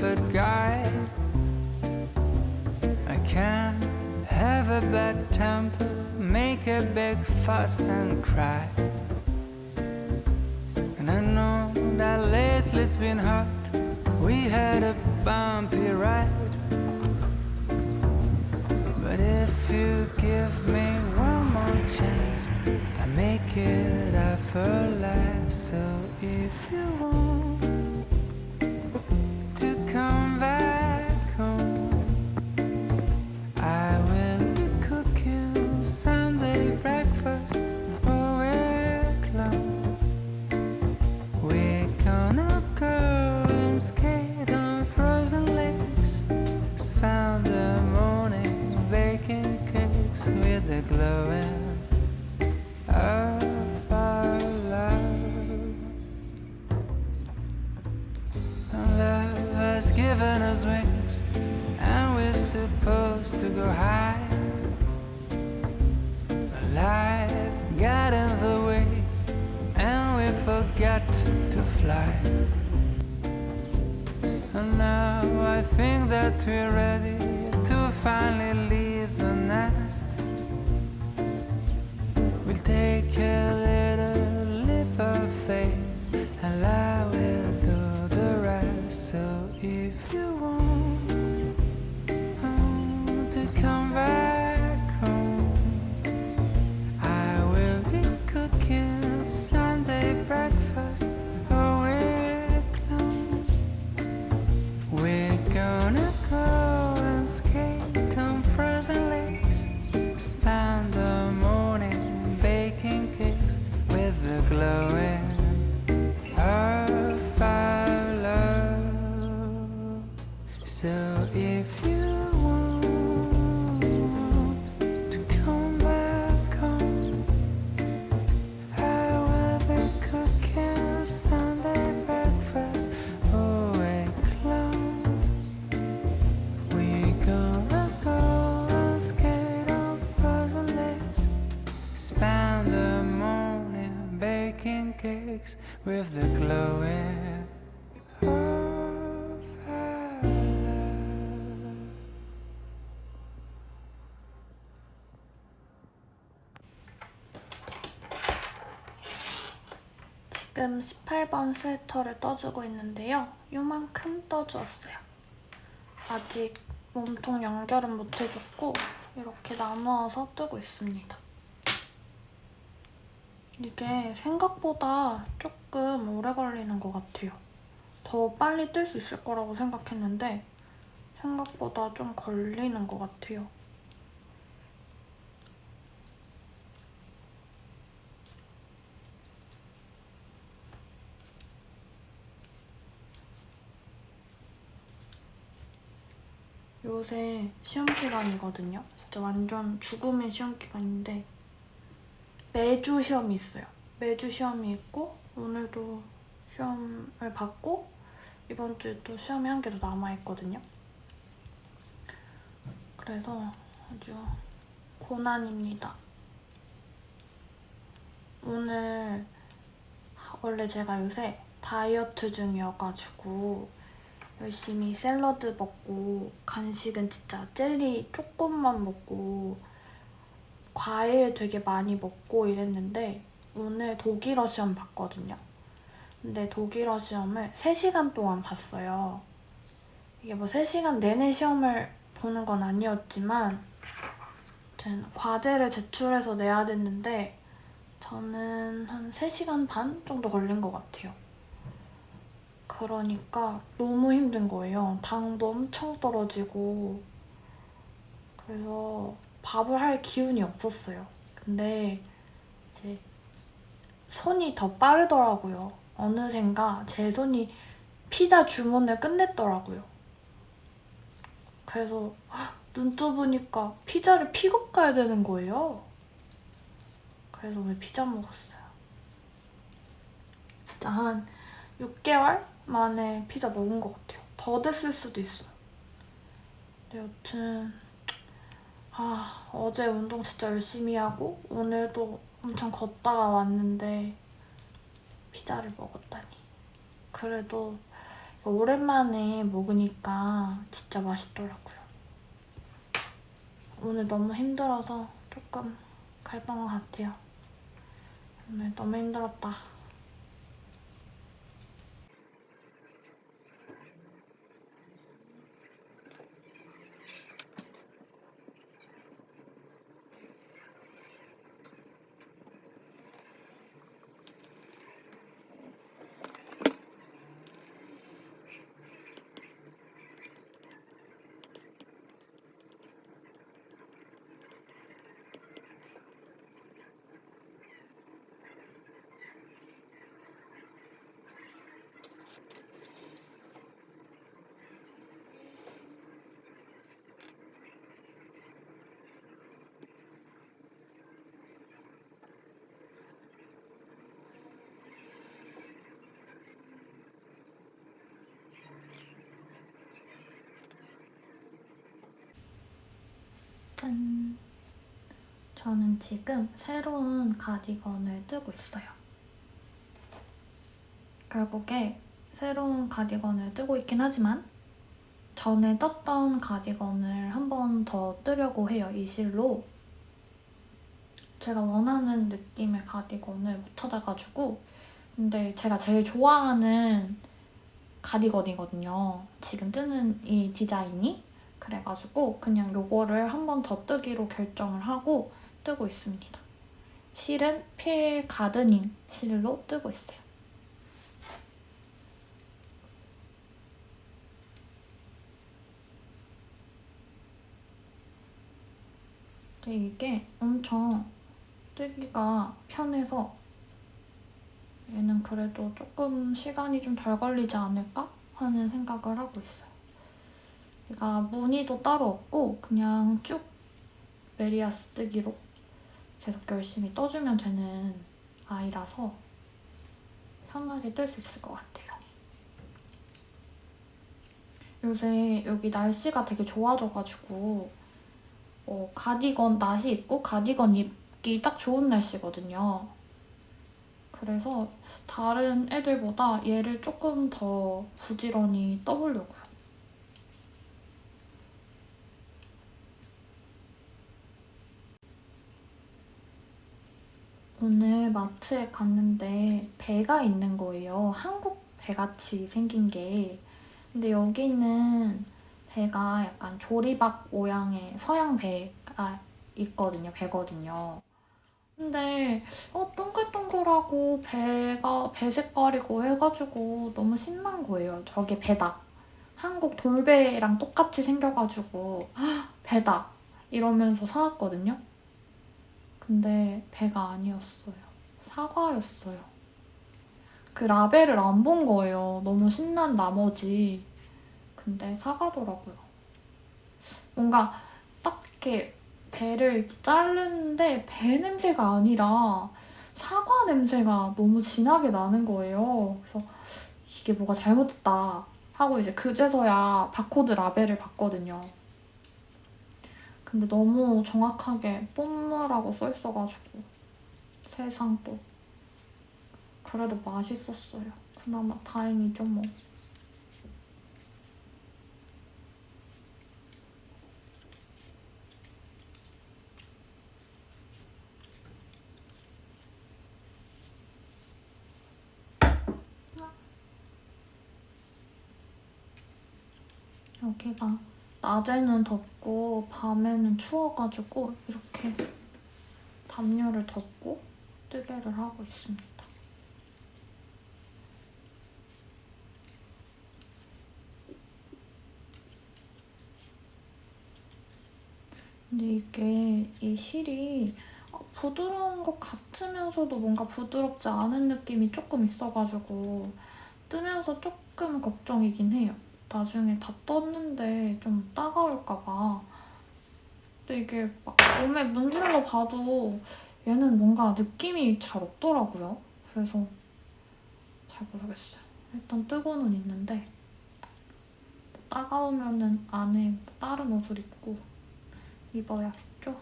perfect guy. I can't have a bad temper, make a big fuss and cry. And I know that lately it's been hard. We had a bumpy ride. But if you give me one more chance, I make it effortless. So if you want of our love. And love has given us wings, and we're supposed to go high. But life got in the way, and we forgot to fly. And now I think that we're with the glowing of love. 지금 18번 스웨터를 떠주고 있는데요. 요만큼 떠주었어요. 아직 몸통 연결은 못 해줬고 이렇게 나누어서 뜨고 있습니다. 이게 생각보다 조금 오래 걸리는 것 같아요. 더 빨리 뜰 수 있을 거라고 생각했는데 생각보다 좀 걸리는 것 같아요. 요새 시험 기간이거든요. 진짜 완전 죽음의 시험 기간인데 매주 시험이 있어요. 매주 시험이 있고 오늘도 시험을 받고 이번 주에 또 시험이 한 개 더 남아 있거든요. 그래서 아주 고난입니다. 오늘 원래 제가 요새 다이어트 중이어가지고 열심히 샐러드 먹고 간식은 진짜 젤리 조금만 먹고 과일 되게 많이 먹고 이랬는데 오늘 독일어 시험 봤거든요. 근데 독일어 시험을 3시간 동안 봤어요. 이게 뭐 3시간 내내 시험을 보는 건 아니었지만 과제를 제출해서 내야 됐는데 저는 한 3시간 반 정도 걸린 것 같아요. 그러니까 너무 힘든 거예요. 당도 엄청 떨어지고. 그래서 밥을 할 기운이 없었어요. 근데 이제 손이 더 빠르더라고요. 어느샌가 제 손이 피자 주문을 끝냈더라고요. 그래서 헉, 눈 떠보니까 피자를 픽업 가야 되는 거예요. 그래서 오늘 피자 먹었어요. 진짜 한 6개월 만에 피자 먹은 것 같아요. 더 됐을 수도 있어. 근데 여튼 아 어제 운동 진짜 열심히 하고 오늘도 엄청 걷다가 왔는데 피자를 먹었다니. 그래도 오랜만에 먹으니까 진짜 맛있더라고요. 오늘 너무 힘들어서 조금 갈방한 것 같아요. 오늘 너무 힘들었다. 짠. 저는 지금 새로운 가디건을 뜨고 있어요. 결국에 새로운 가디건을 뜨고 있긴 하지만 전에 떴던 가디건을 한 번 더 뜨려고 해요, 이 실로. 제가 원하는 느낌의 가디건을 못 찾아가지고 근데 제가 제일 좋아하는 가디건이거든요. 지금 뜨는 이 디자인이. 그래가지고 그냥 요거를 한 번 더 뜨기로 결정을 하고 뜨고 있습니다. 실은 필 가드닝 실로 뜨고 있어요. 근데 이게 엄청 뜨기가 편해서 얘는 그래도 조금 시간이 좀 덜 걸리지 않을까 하는 생각을 하고 있어요. 얘가 무늬도 따로 없고 그냥 쭉 메리아스 뜨기로 계속 열심히 떠주면 되는 아이라서 편하게 뜰 수 있을 것 같아요. 요새 여기 날씨가 되게 좋아져가지고 어, 가디건 낮이 입고 가디건 입기 딱 좋은 날씨거든요. 그래서 다른 애들보다 얘를 조금 더 부지런히 떠보려고요. 오늘 마트에 갔는데 배가 있는 거예요. 한국 배같이 생긴 게. 근데 여기는 배가 약간 조리박 모양의 서양 배가 있거든요. 배거든요. 근데 어 동글동글하고 배가 배 색깔이고 해가지고 너무 신난 거예요. 저게 배다. 한국 돌배랑 똑같이 생겨가지고 "헉, 배다 이러면서 사왔거든요. 근데 배가 아니었어요. 사과였어요. 그 라벨을 안 본 거예요. 너무 신난 나머지. 근데 사과더라고요. 뭔가 딱 이렇게 배를 자르는데 배 냄새가 아니라 사과 냄새가 너무 진하게 나는 거예요. 그래서 이게 뭐가 잘못됐다 하고 이제 그제서야 바코드 라벨을 봤거든요. 근데 너무 정확하게 뽐무라고 써 있어가지고 세상 또 그래도 맛있었어요. 그나마 다행이죠 뭐. 여기가 낮에는 덥고 밤에는 추워가지고 이렇게 담요를 덮고 뜨개를 하고 있습니다. 근데 이게 이 실이 부드러운 것 같으면서도 뭔가 부드럽지 않은 느낌이 조금 있어가지고 뜨면서 조금 걱정이긴 해요. 나중에 다 떴는데 좀 따가울까봐. 근데 이게 막 몸에 문질러 봐도 얘는 뭔가 느낌이 잘 없더라고요. 그래서 잘 모르겠어요. 일단 뜨고는 있는데 따가우면은 안에 다른 옷을 입고 입어야겠죠?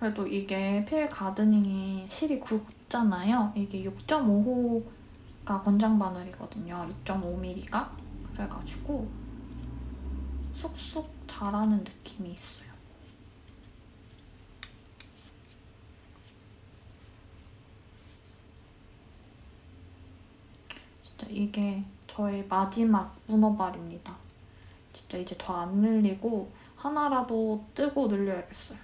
그래도 이게 필 가드닝이 실이 굵잖아요. 이게 6.5호 바늘 가 권장 바늘이거든요. 2.5mm가 그래가지고 쑥쑥 자라는 느낌이 있어요. 진짜 이게 저의 마지막 문어발입니다. 진짜 이제 더 안 늘리고 하나라도 뜨고 늘려야겠어요.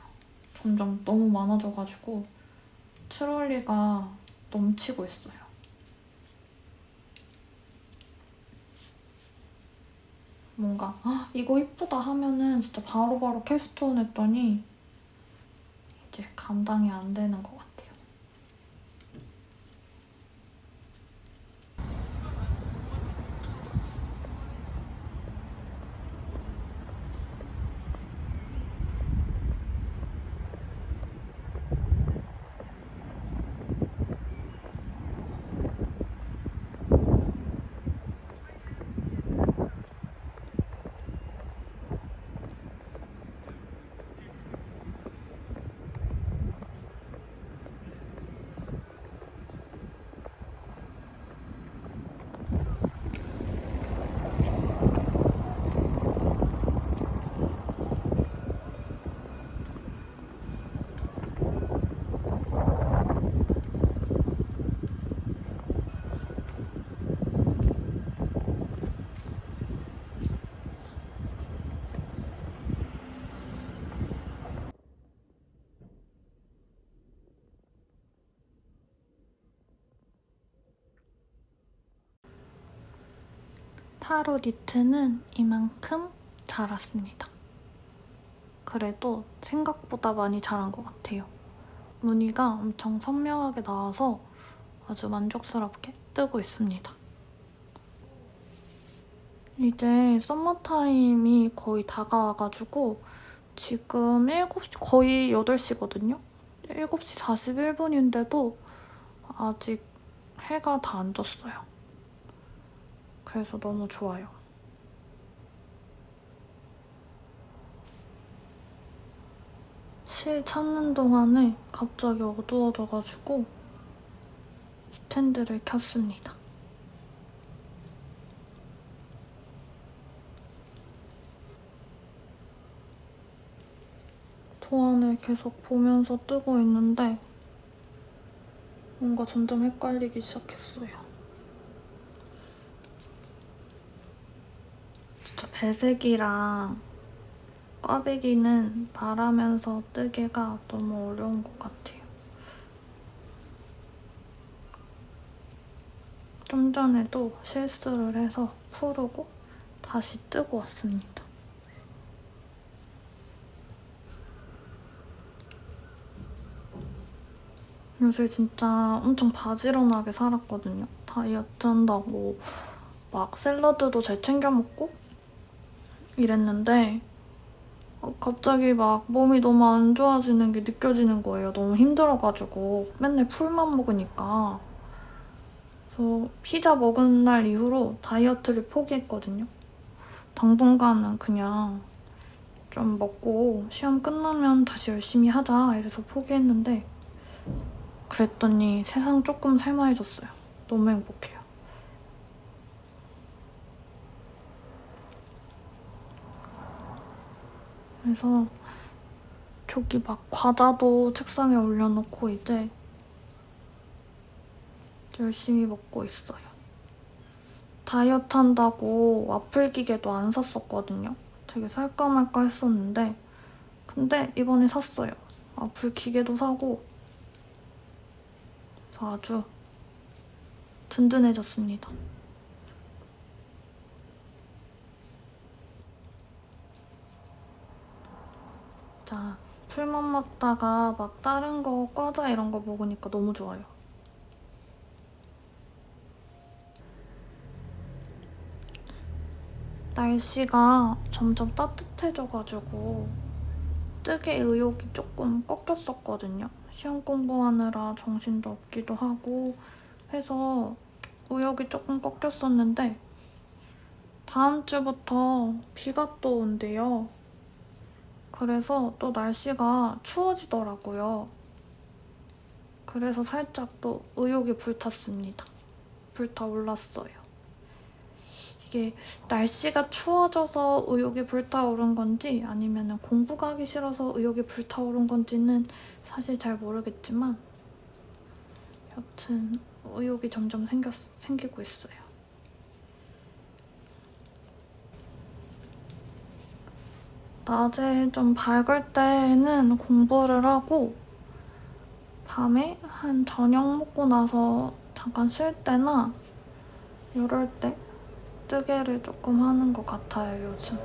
점점 너무 많아져가지고 트롤리가 넘치고 있어요. 뭔가 아, 이거 이쁘다. 하면은 진짜 바로바로 캐스트온 했더니 이제 감당이 안 되는 것 같아요. 타로 니트는 이만큼 자랐습니다. 그래도 생각보다 많이 자란 것 같아요. 무늬가 엄청 선명하게 나와서 아주 만족스럽게 뜨고 있습니다. 이제 썸머타임이 거의 다가와가지고 지금 7시, 거의 8시거든요? 7시 41분인데도 아직 해가 다 안 졌어요. 그래서 너무 좋아요. 실 찾는 동안에 갑자기 어두워져가지고 스탠드를 켰습니다. 도안을 계속 보면서 뜨고 있는데 뭔가 점점 헷갈리기 시작했어요. 진짜 배색이랑 꽈배기는 바라면서 뜨기가 너무 어려운 것 같아요. 좀 전에도 실수를 해서 푸르고 다시 뜨고 왔습니다. 요새 진짜 엄청 바지런하게 살았거든요. 다이어트 한다고 막 샐러드도 잘 챙겨 먹고 이랬는데 어, 갑자기 막 몸이 너무 안 좋아지는 게 느껴지는 거예요. 너무 힘들어가지고 맨날 풀만 먹으니까. 그래서 피자 먹은 날 이후로 다이어트를 포기했거든요. 당분간은 그냥 좀 먹고 시험 끝나면 다시 열심히 하자 이래서 포기했는데 그랬더니 세상 조금 살만해졌어요. 너무 행복해요. 그래서 저기 막 과자도 책상에 올려놓고 이제 열심히 먹고 있어요. 다이어트 한다고 와플 기계도 안 샀었거든요. 되게 살까 말까 했었는데 근데 이번에 샀어요. 와플 기계도 사고 그래서 아주 든든해졌습니다. 자, 풀만 먹다가 막 다른 거 과자 이런 거 먹으니까 너무 좋아요. 날씨가 점점 따뜻해져가지고 뜨개 의욕이 조금 꺾였었거든요. 시험 공부하느라 정신도 없기도 하고 해서 의욕이 조금 꺾였었는데 다음 주부터 비가 또 온대요. 그래서 또 날씨가 추워지더라고요. 그래서 살짝 또 의욕이 불탔습니다. 불타올랐어요. 이게 날씨가 추워져서 의욕이 불타오른 건지 아니면 공부가 하기 싫어서 의욕이 불타오른 건지는 사실 잘 모르겠지만 여튼 의욕이 점점 생겼, 생기고 있어요. 낮에 좀 밝을 때는 공부를 하고 밤에 한 저녁 먹고 나서 잠깐 쉴 때나 이럴 때 뜨개를 조금 하는 것 같아요 요즘.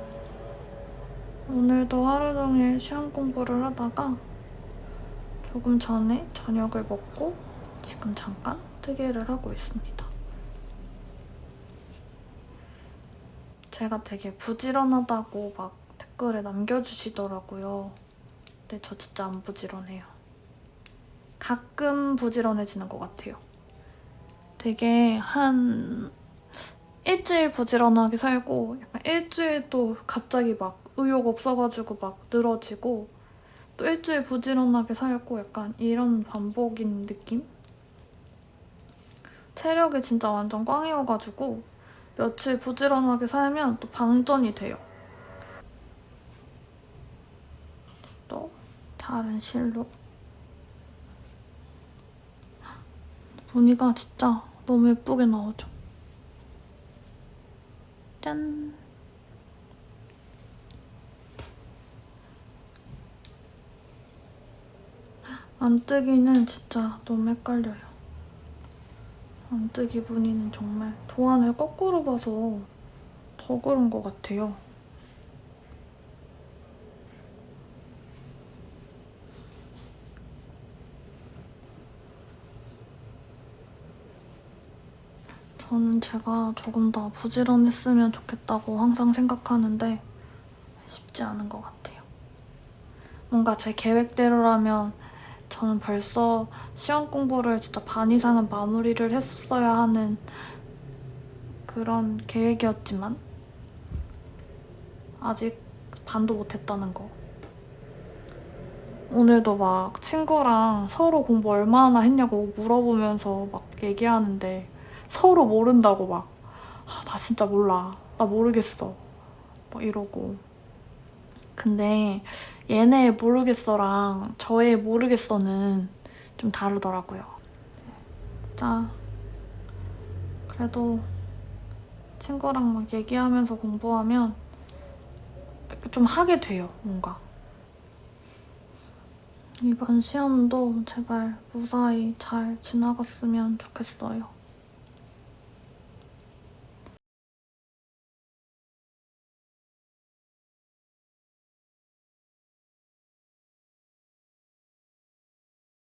오늘도 하루 종일 시험 공부를 하다가 조금 전에 저녁을 먹고 지금 잠깐 뜨개를 하고 있습니다. 제가 되게 부지런하다고 막 댓글에 남겨주시더라고요 근데 저 진짜 안 부지런해요 가끔 부지런해지는 것 같아요 되게 한 일주일 부지런하게 살고 약간 일주일 또 갑자기 막 의욕 없어가지고 막 늘어지고 또 일주일 부지런하게 살고 약간 이런 반복인 느낌? 체력이 진짜 완전 꽝이어가지고 며칠 부지런하게 살면 또 방전이 돼요. 또 다른 실로 무늬가 진짜 너무 예쁘게 나오죠. 짠. 안뜨기는 진짜 너무 헷갈려요. 안뜨기 무늬는 정말 도안을 거꾸로 봐서 더 그런 것 같아요. 저는 제가 조금 더 부지런했으면 좋겠다고 항상 생각하는데 쉽지 않은 것 같아요. 뭔가 제 계획대로라면 저는 벌써 시험 공부를 진짜 반 이상은 마무리를 했어야 하는 그런 계획이었지만 아직 반도 못했다는 거. 오늘도 막 친구랑 서로 공부 얼마나 했냐고 물어보면서 막 얘기하는데 서로 모른다고 막, 아, 나 진짜 몰라. 나 모르겠어. 막 이러고. 근데 얘네 모르겠어랑 저의 모르겠어는 좀 다르더라고요. 진짜. 그래도 친구랑 막 얘기하면서 공부하면 좀 하게 돼요, 뭔가. 이번 시험도 제발 무사히 잘 지나갔으면 좋겠어요.